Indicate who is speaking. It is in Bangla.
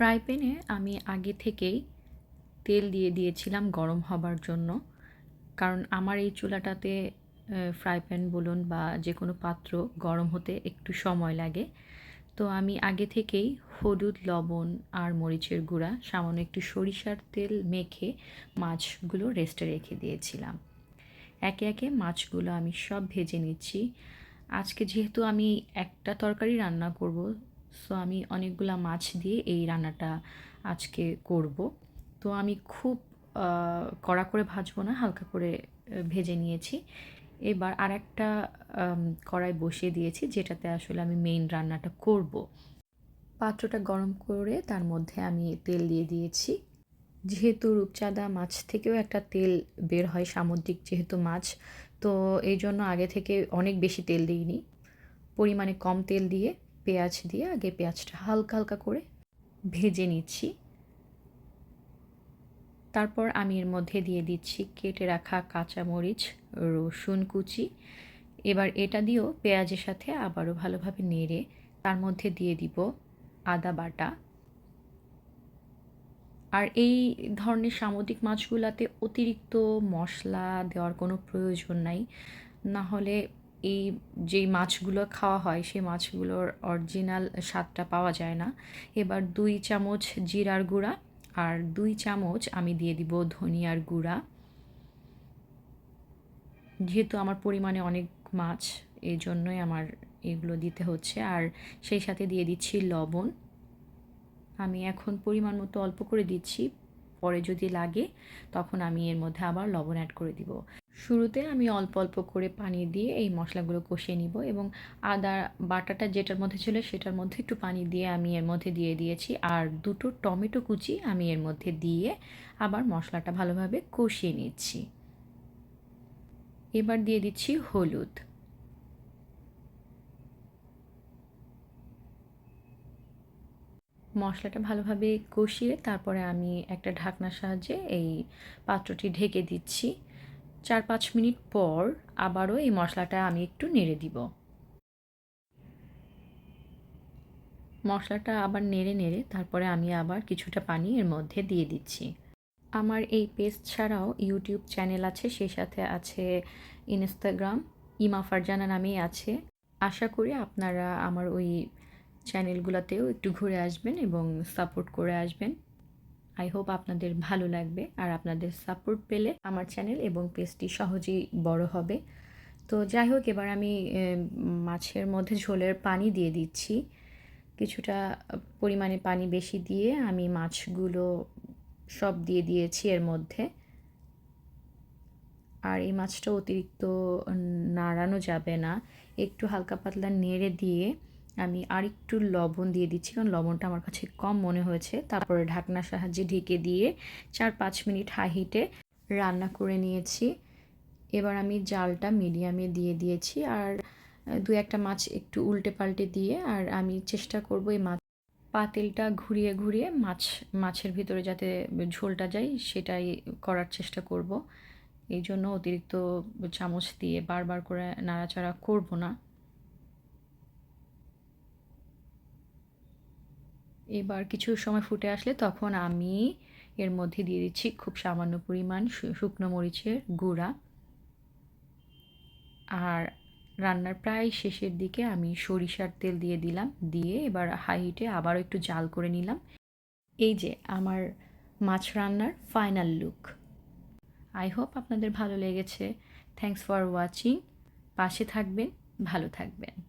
Speaker 1: ফ্রাই প্যানে আমি আগে থেকেই তেল দিয়ে দিয়েছিলাম গরম হবার জন্য। কারণ আমার এই চুলাটাতে ফ্রাই প্যান বলুন বা যে কোনো পাত্র গরম হতে একটু সময় লাগে। তো আমি আগে থেকেই হলুদ, লবণ আর মরিচের গুঁড়া, সামান্য একটু সরিষার তেল মেখে মাছগুলো রেস্টে রেখে দিয়েছিলাম। একে একে মাছগুলো আমি সব ভেজে নিচ্ছি। আজকে যেহেতু আমি একটা তরকারি রান্না করব সো আমি অনেকগুলা মাছ দিয়ে এই রান্নাটা আজকে করব। তো আমি খুব কড়া করে ভাজবো না, হালকা করে ভেজে নিয়েছি। এবার আর একটা কড়াই বসিয়ে দিয়েছি, যেটাতে আসলে আমি মেইন রান্নাটা করব। পাত্রটা গরম করে তার মধ্যে আমি তেল দিয়ে দিয়েছি। যেহেতু রূপচাঁদা মাছ থেকেও একটা তেল বের হয়, সামুদ্রিক যেহেতু মাছ, তো এই জন্য আগে থেকে অনেক বেশি তেল দিইনি। পরিমাণে কম তেল দিয়ে পেঁয়াজ দিয়ে আগে পেঁয়াজটা হালকা হালকা করে ভেজে নিচ্ছি। তারপর আমি এর মধ্যে দিয়ে দিচ্ছি কেটে রাখা কাঁচামরিচ, রসুন কুচি। এবার এটা দিয়েও পেঁয়াজের সাথে আবারও ভালোভাবে নেড়ে তার মধ্যে দিয়ে দিব আদা বাটা। আর এই ধরনের সামুদ্রিক মাছগুলাতে অতিরিক্ত মশলা দেওয়ার কোনো প্রয়োজন নাই। না হলে এই যেই মাছগুলো খাওয়া হয়, সেই মাছগুলোর অরিজিনাল স্বাদটা পাওয়া যায় না। এবার দুই চামচ জিরার গুঁড়া আর দুই চামচ আমি দিয়ে দিব ধনিয়ার গুঁড়া। যেহেতু আমার পরিমাণে অনেক মাছ এই জন্যই আমার এগুলো দিতে হচ্ছে। আর সেই সাথে দিয়ে দিচ্ছি লবণ। আমি এখন পরিমাণ মতো অল্প করে দিচ্ছি। পরে যদি লাগে, তখন আমি এর মধ্যে আবার লবণ অ্যাড করে দিব। শুরুতে আমি অল্প অল্প করে পানি দিয়ে এই মশলাগুলো কষিয়ে নিব এবং আদা বাটাটা যেটার মধ্যে ছিল সেটার মধ্যে একটু পানি দিয়ে আমি এর মধ্যে দিয়ে দিয়েছি আর দুটো টমেটো কুচি আমি এর মধ্যে দিয়ে আবার মশলাটা ভালোভাবে কষিয়ে নিচ্ছি। এবার দিয়ে দিচ্ছি হলুদ। মশলাটা ভালোভাবে কষিয়ে তারপরে আমি একটা ঢাকনার সাহায্যে এই পাত্রটি ঢেকে দিচ্ছি। চার পাঁচ মিনিট পর আবারও এই মশলাটা আমি একটু নেড়ে দিব। মশলাটা আবার নেড়ে নেড়ে তারপরে আমি আবার কিছুটা পানি এর মধ্যে দিয়ে দিচ্ছি। আমার এই পেস্ট ছাড়াও ইউটিউব চ্যানেল আছে সেই সাথে আছে ইনস্টাগ্রাম, ইমা ফারজানা নামেই আছে। আশা করি আপনারা আমার ওই চ্যানেলগুলোতেও একটু ঘুরে আসবেন এবং সাপোর্ট করে আসবেন। আই হোপ আপনাদের ভালো লাগবে আর আপনাদের সাপোর্ট পেলে আমার চ্যানেল এবং পেজটি সহজেই বড় হবে। তো যাই হোক, এবার আমি মাছের মধ্যে ঝোলের পানি দিয়ে দিচ্ছি। কিছুটা পরিমাণে পানি বেশি দিয়ে আমি মাছগুলো সব দিয়ে দিয়েছি এর মধ্যে। আর এই মাছটা অতিরিক্ত নাড়ানো যাবে না। একটু হালকা পাতলা নেড়ে দিয়ে আমি আরেকটু লবণ দিয়ে দিচ্ছি, কারণ লবণটা আমার কাছে কম মনে হয়েছে। তারপরে ঢাকনার সাহায্যে ঢেকে দিয়ে চার পাঁচ মিনিট হাই হিটে রান্না করে নিয়েছি। এবার আমি জালটা মিডিয়ামে দিয়ে দিয়েছি আর দু একটা মাছ একটু উল্টে পাল্টে দিয়ে আর আমি চেষ্টা করব এই মাছ পাতিলটা ঘুরিয়ে ঘুরিয়ে মাছ, মাছের ভিতরে যাতে ঝোলটা যায় সেটাই করার চেষ্টা করব। এই জন্য অতিরিক্ত চামচ দিয়ে বারবার করে নাড়াচাড়া করব না। এবার কিছু সময় ফুটে আসলে তখন আমি এর মধ্যে দিয়ে দিচ্ছি খুব সামান্য পরিমাণ শুকনো মরিচের গুঁড়া। আর রান্নার প্রায় শেষের দিকে আমি সরিষার তেল দিয়ে দিলাম, দিয়ে এবার হাই হিটে আবারও একটু জাল করে নিলাম। এই যে আমার মাছ রান্নার ফাইনাল লুক। আই হোপ আপনাদের ভালো লেগেছে। Thanks for watching. পাশে থাকবেন, ভালো থাকবেন।